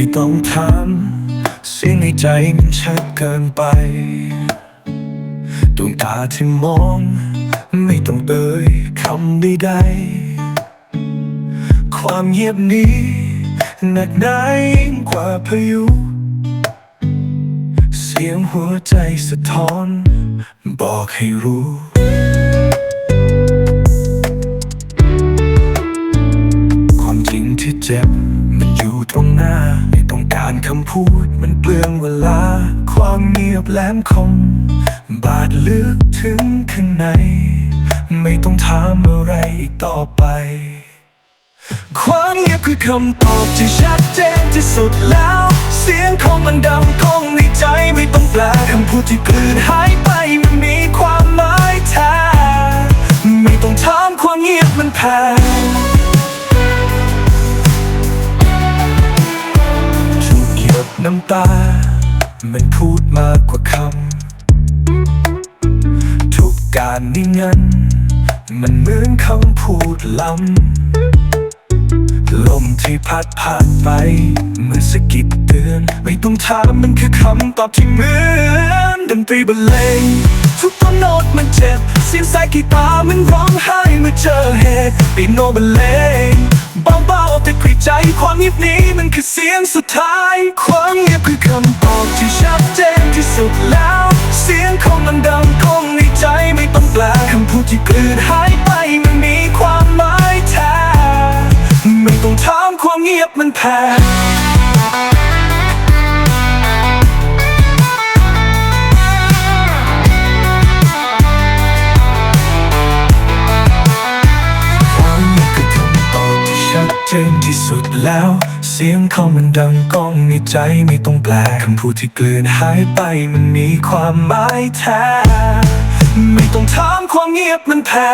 ไม่ต้องถามเสียงในใจมันชัดเกินไปดวงตาที่มอง ไม่ต้องเอ่ยคำใดๆความเงียบนี้หนักหนายิ่งกว่าพายุ เสียงหัวใจสะท้อน บอกให้รู้ความจริงที่เจ็บ หน้า ไม่ต้องการคำพูดมันเปลืองเวลา ความเงียบแหลมคม บาดลึกถึงข้างใน ไม่ต้องถามอะไรอีกต่อไป ความเงียบคือคำตอบที่ชัดเจนที่สุดแล้ว เสียงของมันดังก้องในใจไม่ต้องแปลคำพูดที่กลืนหายไปมันมีความหมายแท้ไม่ต้องถามความเงียบมันแพ้ น้ำตา มันพูดมากกว่าคำ ทุกการนิ่งงันมันเหมือนคำพูดล้ำ ลมที่พัดผ่านไปเหมือนสะกิดเตือน ไม่ต้องถามมันคือคำตอบที่เหมือนดนตรีบรรเลงทุกต้นโน้ตมันเจ็บ เสียงสายกีตาร์มันร้องไห้เมื่อเจอเหตุปีโนบรรเลง ใจความเงียบนี้มันคือเสียงสุดท้าย ความเงียบคือคำตอบที่ชัดเจนที่สุดแล้ว เสียงของมันดังก้องในใจไม่ต้องแปลคำพูดที่กลืนหายไปมันมีความหมายแท้ไม่ต้องถามความเงียบมันแพ้ ที่ชัดเจนที่สุดแล้ว เสียงเขามันดังก้องในใจไม่ต้องแปลคำพูดที่กลืนหายไปมันมีความหมายแท้ ไม่ต้องถามความเงียบมันแพ้